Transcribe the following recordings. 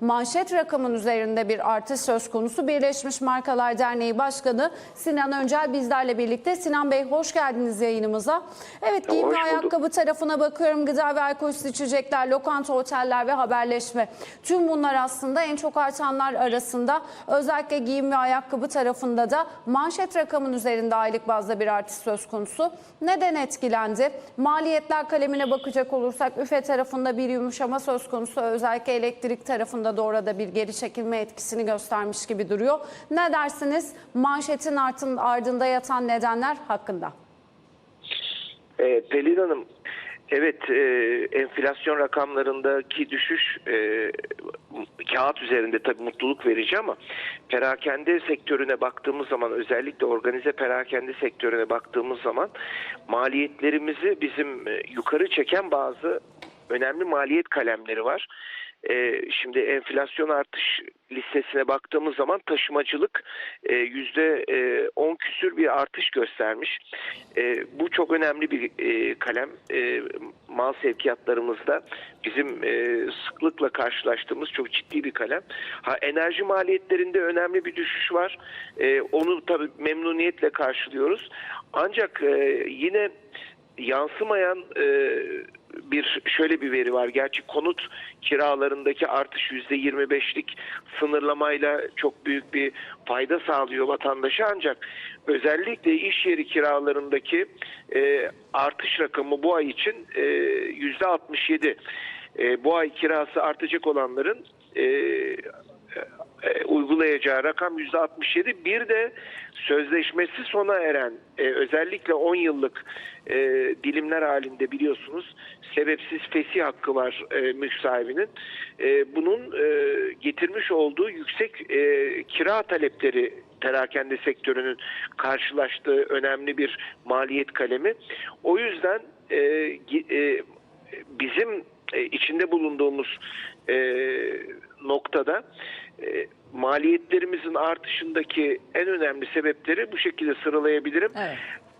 manşet rakamın üzerinde bir artış söz konusu. Birleşmiş Markalar Derneği Başkanı Sinan Öncel bizlerle birlikte. Sinan Bey hoş geldiniz yayınımıza. Evet giyim ve ayakkabı tarafına bakıyorum. Gıda ve alkolsüz içecekler, lokanta, oteller ve haberleşme. Tüm bunlar aslında en çok artanlar arasında. Özellikle giyim ve ayakkabı tarafında da manşet rakamın üzerinde aylık bazda bir artış söz konusu. Neden etkilendi? Maliyetler kalemine bakacak olursak üfe tarafında bir yumuşama söz konusu. Özellikle elektrik tarafında da orada bir geri çekilme etkisini göstermiş gibi duruyor. Ne dersiniz? Manşetin artın, ardında yatan nedenler hakkında. Ee, Pelin Hanım, evet e, enflasyon rakamlarındaki düşüş e, kağıt üzerinde tabii mutluluk verici ama perakende sektörüne baktığımız zaman özellikle organize perakende sektörüne baktığımız zaman maliyetlerimizi bizim e, yukarı çeken bazı önemli maliyet kalemleri var. Ee, şimdi enflasyon artış listesine baktığımız zaman taşımacılık e, yüzde e, 10 küsür bir artış göstermiş. E, bu çok önemli bir e, kalem. E, mal sevkiyatlarımızda bizim e, sıklıkla karşılaştığımız çok ciddi bir kalem. Ha enerji maliyetlerinde önemli bir düşüş var. E, onu tabii memnuniyetle karşılıyoruz. Ancak e, yine yansımayan e, bir şöyle bir veri var. Gerçi konut kiralarındaki artış %25'lik sınırlamayla çok büyük bir fayda sağlıyor vatandaşa ancak özellikle iş yeri kiralarındaki e, artış rakamı bu ay için e, %67. E, bu ay kirası artacak olanların e, e, uygulayacağı rakam %67. Bir de sözleşmesi sona eren e, özellikle 10 yıllık e, dilimler halinde biliyorsunuz sebepsiz fesih hakkı var e, mülk sahibinin. Bunun getirmiş olduğu yüksek kira talepleri terakende sektörünün karşılaştığı önemli bir maliyet kalemi. O yüzden bizim içinde bulunduğumuz e, noktada e, maliyetlerimizin artışındaki en önemli sebepleri bu şekilde sıralayabilirim. Evet.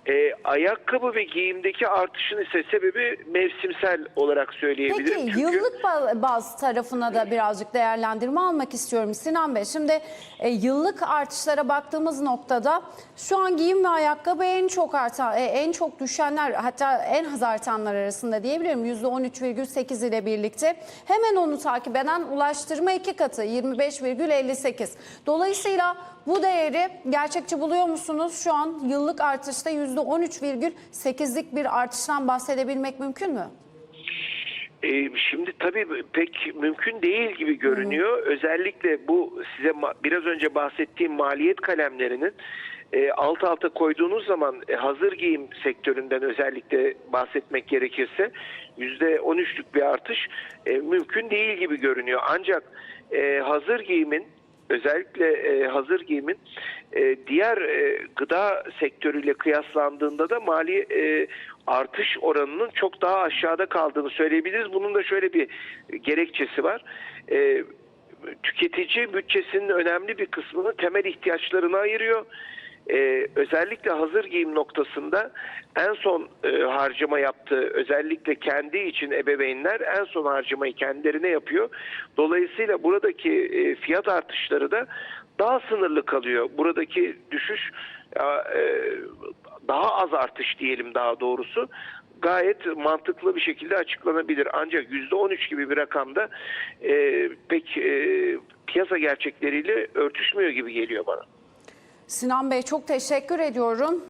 E, ayakkabı ve giyimdeki artışın ise sebebi mevsimsel olarak söyleyebilirim. Peki Çünkü- yıllık ba- baz tarafına da birazcık değerlendirme almak istiyorum Sinan Bey. Şimdi e, yıllık artışlara baktığımız noktada şu an giyim ve ayakkabı en çok artan, e, en çok düşenler hatta en az artanlar arasında diyebilirim. %13,8 ile birlikte. Hemen onu takip eden ulaştırma iki katı 25,58. Dolayısıyla bu değeri gerçekçi buluyor musunuz? Şu an yıllık artışta %13,8'lik bir artıştan bahsedebilmek mümkün mü? E, şimdi tabii pek mümkün değil gibi görünüyor. Özellikle bu size biraz önce bahsettiğim maliyet kalemlerinin e, alt alta koyduğunuz zaman e, hazır giyim sektöründen özellikle bahsetmek gerekirse yüzde 13'lük bir artış e, mümkün değil gibi görünüyor. Ancak e, hazır giyimin özellikle e, hazır giyimin e, diğer e, gıda sektörüyle kıyaslandığında da mali e, artış oranının çok daha aşağıda kaldığını söyleyebiliriz. Bunun da şöyle bir gerekçesi var. E, tüketici bütçesinin önemli bir kısmını temel ihtiyaçlarına ayırıyor. Ee, özellikle hazır giyim noktasında en son e, harcama yaptığı özellikle kendi için ebeveynler en son harcamayı kendilerine yapıyor. Dolayısıyla buradaki e, fiyat artışları da daha sınırlı kalıyor. Buradaki düşüş ya, e, daha az artış diyelim daha doğrusu gayet mantıklı bir şekilde açıklanabilir. Ancak %13 gibi bir rakamda e, pek e, piyasa gerçekleriyle örtüşmüyor gibi geliyor bana. Sinan Bey çok teşekkür ediyorum.